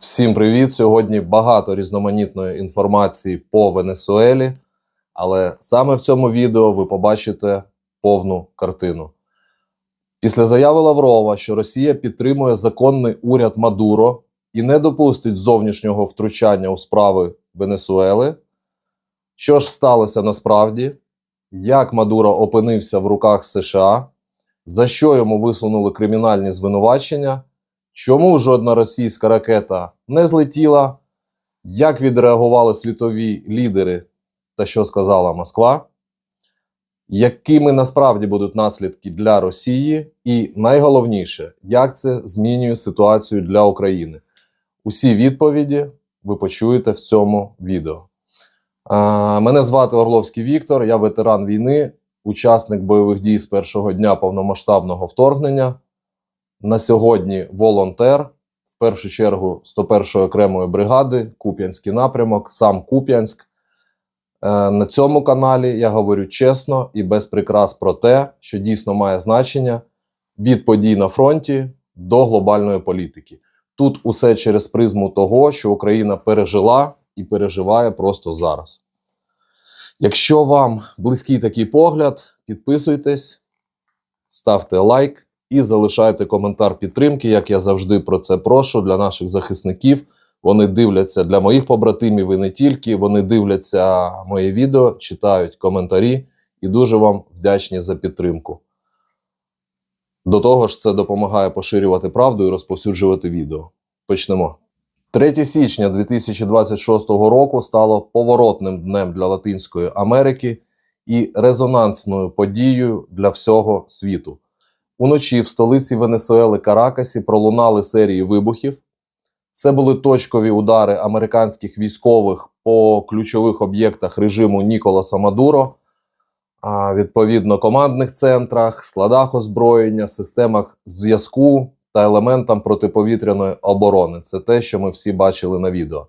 Всім привіт! Сьогодні багато різноманітної інформації по Венесуелі, але саме в цьому відео ви побачите повну картину. Після заяви Лаврова, що Росія підтримує законний уряд Мадуро і не допустить зовнішнього втручання у справи Венесуели, що ж сталося насправді, як Мадуро опинився в руках США, за що йому висунули кримінальні звинувачення. Чому жодна російська ракета не злетіла? Як відреагували світові лідери та що сказала Москва? Якими насправді будуть наслідки для Росії? І найголовніше, як це змінює ситуацію для України? Усі відповіді ви почуєте в цьому відео. Мене звати Орловський Віктор, я ветеран війни, учасник бойових дій з першого дня повномасштабного вторгнення. На сьогодні волонтер, в першу чергу 101-ї окремої бригади, Куп'янський напрямок, сам Куп'янськ. Е, На цьому каналі я говорю чесно і без прикрас про те, що дійсно має значення від подій на фронті до глобальної політики. Тут усе через призму того, що Україна пережила і переживає просто зараз. Якщо вам близький такий погляд, підписуйтесь, ставте лайк і залишайте коментар підтримки, як я завжди про це прошу для наших захисників. Вони дивляться для моїх побратимів і не тільки. Вони дивляться моє відео, читають коментарі і дуже вам вдячні за підтримку. До того ж, це допомагає поширювати правду і розповсюджувати відео. Почнемо. 3 січня 2026 року стало поворотним днем для Латинської Америки і резонансною подією для всього світу. Уночі в столиці Венесуели Каракасі пролунали серії вибухів. Це були точкові удари американських військових по ключових об'єктах режиму Ніколаса Мадуро, відповідно командних центрах, складах озброєння, системах зв'язку та елементам протиповітряної оборони. Це те, що ми всі бачили на відео.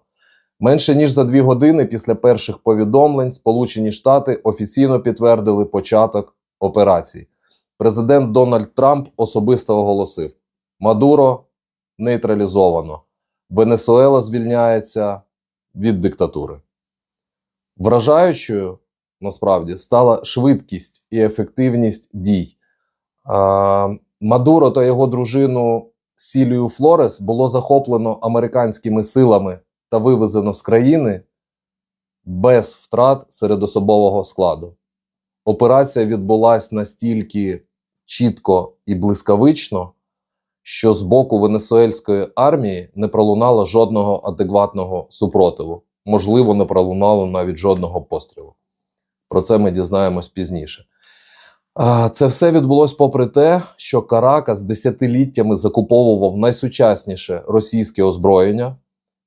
Менше ніж за дві години після перших повідомлень Сполучені Штати офіційно підтвердили початок операції. Президент Дональд Трамп особисто оголосив: Мадуро нейтралізовано. Венесуела звільняється від диктатури. Вражаючою насправді стала швидкість і ефективність дій. Мадуро та його дружину Сілію Флорес було захоплено американськими силами та вивезено з країни без втрат серед особового складу. Операція відбулася настільки чітко і блискавично, що з боку венесуельської армії не пролунало жодного адекватного супротиву. Можливо, не пролунало навіть жодного пострілу. Про це ми дізнаємось пізніше. Це все відбулось попри те, що Каракас десятиліттями закуповував найсучасніше російське озброєння,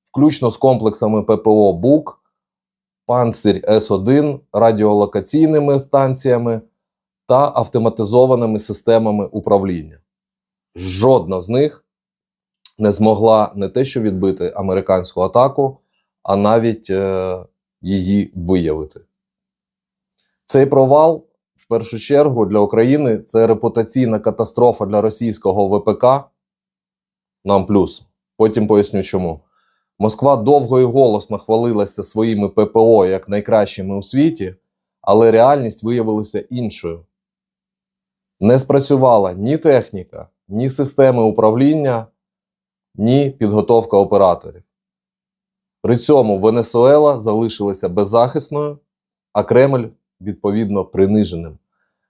включно з комплексами ППО БУК, Панцирь С1, радіолокаційними станціями та автоматизованими системами управління. Жодна з них не змогла не те, що відбити американську атаку, а навіть е, її виявити. Цей провал, в першу чергу, для України це репутаційна катастрофа для російського ВПК. Нам плюс. Потім поясню чому. Москва довго і голосно хвалилася своїми ППО як найкращими у світі, але реальність виявилася іншою. Не спрацювала ні техніка, ні системи управління, ні підготовка операторів. При цьому Венесуела залишилася беззахисною, а Кремль відповідно приниженим.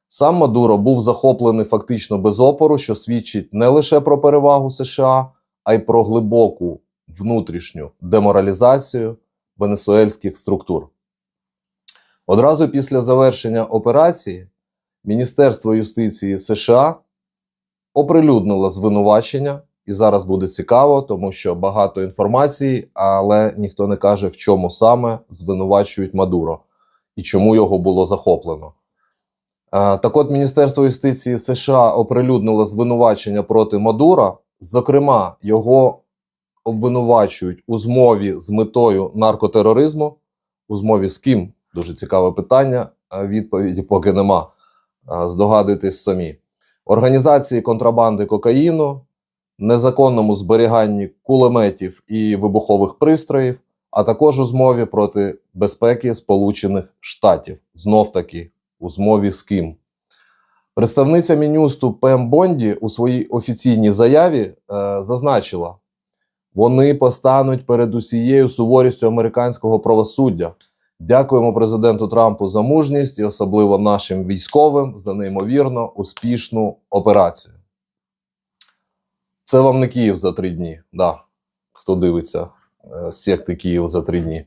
Сам Мадуро був захоплений фактично без опору, що свідчить не лише про перевагу США, а й про глибоку внутрішню деморалізацію венесуельських структур. Одразу після завершення операції Міністерство юстиції США оприлюднило звинувачення, і зараз буде цікаво, тому що багато інформації, але ніхто не каже, в чому саме звинувачують Мадуро і чому його було захоплено. Е, Так от Міністерство юстиції США оприлюднило звинувачення проти Мадура. Зокрема, його обвинувачують у змові з метою наркотероризму. У змові з ким? Дуже цікаве питання. Відповіді поки нема. Здогадуйтесь самі. Організації контрабанди кокаїну, незаконному зберіганні кулеметів і вибухових пристроїв, а також у змові проти безпеки Сполучених Штатів. Знов таки у змові з ким. Представниця Мінюсту Пем Бонді у своїй офіційній заяві е, зазначила, вони постануть перед усією суворістю американського правосуддя. Дякуємо президенту Трампу за мужність і особливо нашим військовим за неймовірно успішну операцію. Це вам не Київ за три дні. Да. Хто дивиться е, секти Київ за три дні.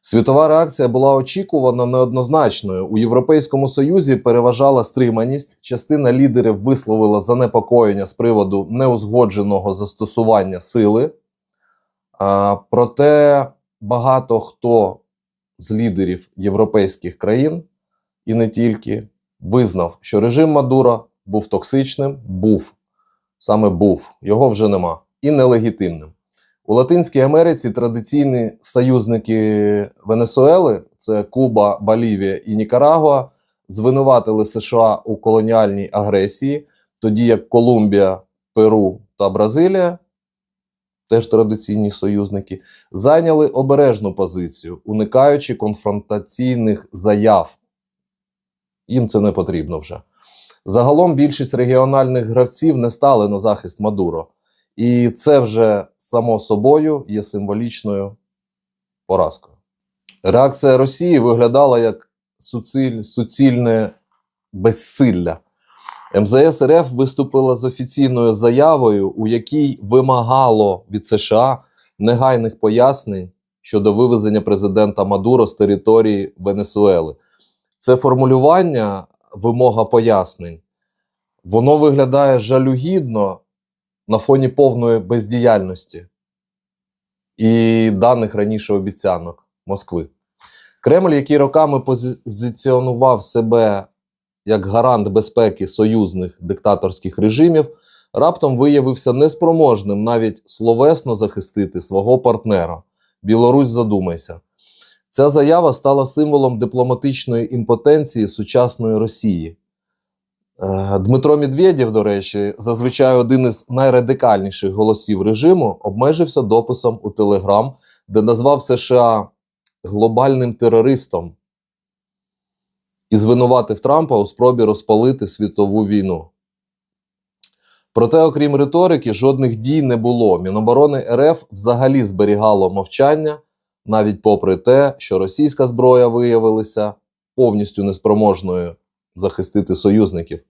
Світова реакція була очікувана неоднозначною. У Європейському Союзі переважала стриманість. Частина лідерів висловила занепокоєння з приводу неузгодженого застосування сили. А, проте багато хто з лідерів європейських країн і не тільки визнав, що режим Мадура був токсичним, був саме був, його вже нема, і нелегітимним. У Латинській Америці традиційні союзники Венесуели це Куба, Болівія і Нікарагуа, звинуватили США у колоніальній агресії, тоді як Колумбія, Перу та Бразилія, теж традиційні союзники, зайняли обережну позицію, уникаючи конфронтаційних заяв. Їм це не потрібно вже. Загалом більшість регіональних гравців не стали на захист Мадуро. І це вже само собою є символічною поразкою. Реакція Росії виглядала як суціль, суцільне безсилля. МЗС РФ виступила з офіційною заявою, у якій вимагало від США негайних пояснень щодо вивезення президента Мадуро з території Венесуели. Це формулювання, вимога пояснень, воно виглядає жалюгідно на фоні повної бездіяльності і даних раніше обіцянок Москви. Кремль, який роками позиціонував себе як гарант безпеки союзних диктаторських режимів, раптом виявився неспроможним навіть словесно захистити свого партнера. Білорусь, задумайся. Ця заява стала символом дипломатичної імпотенції сучасної Росії. Е, Дмитро Медведєв, до речі, зазвичай один із найрадикальніших голосів режиму, обмежився дописом у Телеграм, де назвав США глобальним терористом і звинуватив Трампа у спробі розпалити світову війну. Проте, окрім риторики, жодних дій не було. Міноборони РФ взагалі зберігало мовчання, навіть попри те, що російська зброя виявилася повністю неспроможною захистити союзників.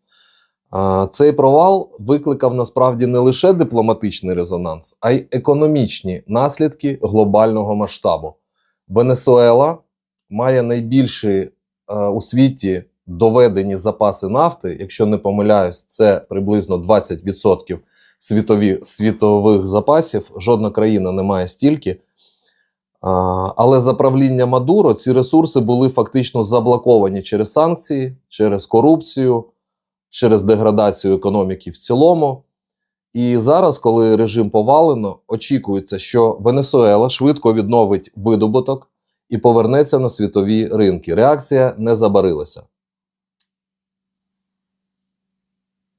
Цей провал викликав насправді не лише дипломатичний резонанс, а й економічні наслідки глобального масштабу. Венесуела має найбільші у світі доведені запаси нафти. Якщо не помиляюсь, це приблизно 20% світові, світових запасів. Жодна країна не має стільки. Але за правління Мадуро ці ресурси були фактично заблоковані через санкції, через корупцію, через деградацію економіки в цілому. І зараз, коли режим повалено, очікується, що Венесуела швидко відновить видобуток і повернеться на світові ринки. Реакція не забарилася.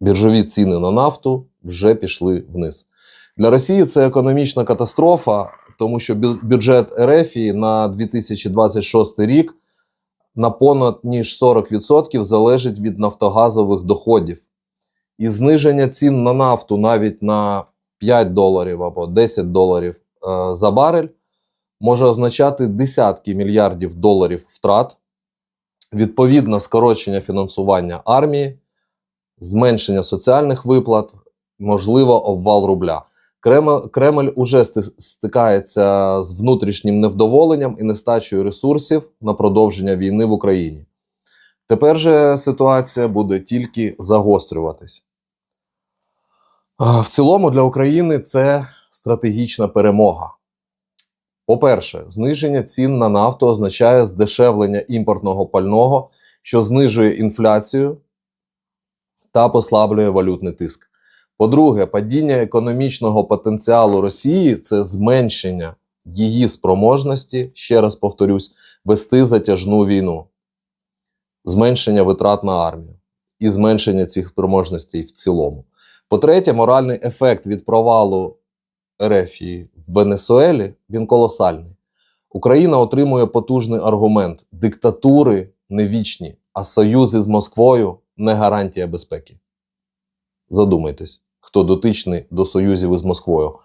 Біржові ціни на нафту вже пішли вниз. Для Росії це економічна катастрофа тому що бюджет РФ на 2026 рік на понад ніж 40% залежить від нафтогазових доходів. І зниження цін на нафту навіть на 5 доларів або 10 доларів е, за барель може означати десятки мільярдів доларів втрат, відповідне скорочення фінансування армії, зменшення соціальних виплат, можливо, обвал рубля. Кремль, уже стикається з внутрішнім невдоволенням і нестачею ресурсів на продовження війни в Україні. Тепер же ситуація буде тільки загострюватись. В цілому для України це стратегічна перемога. По-перше, зниження цін на нафту означає здешевлення імпортного пального, що знижує інфляцію та послаблює валютний тиск. По-друге, падіння економічного потенціалу Росії це зменшення її спроможності, ще раз повторюсь, вести затяжну війну, зменшення витрат на армію і зменшення цих спроможностей в цілому. По-третє, моральний ефект від провалу Ерефії в Венесуелі він колосальний. Україна отримує потужний аргумент: диктатури не вічні, а союзи з Москвою не гарантія безпеки. Задумайтесь, хто дотичний до союзів із Москвою. Е,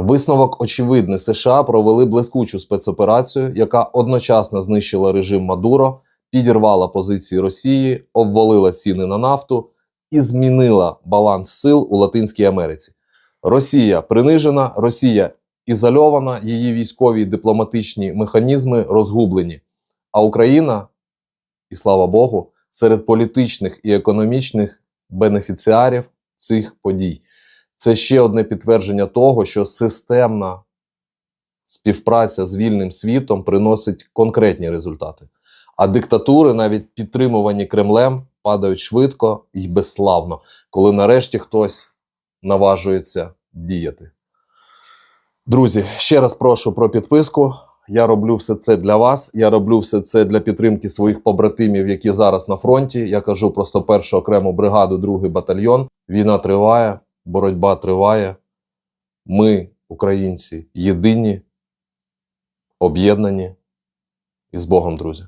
Висновок очевидний: США провели блискучу спецоперацію, яка одночасно знищила режим Мадуро, підірвала позиції Росії, обвалила ціни на нафту і змінила баланс сил у Латинській Америці. Росія принижена, Росія ізольована, її військові дипломатичні механізми розгублені. А Україна, і слава Богу, серед політичних і економічних бенефіціарів цих подій. Це ще одне підтвердження того, що системна співпраця з вільним світом приносить конкретні результати. А диктатури, навіть підтримувані Кремлем, падають швидко і безславно, коли нарешті хтось наважується діяти. Друзі, ще раз прошу про підписку. Я роблю все це для вас. Я роблю все це для підтримки своїх побратимів, які зараз на фронті. Я кажу про 101 окрему бригаду, другий батальйон. Війна триває, боротьба триває. Ми, українці, єдині, об'єднані і з Богом, друзі.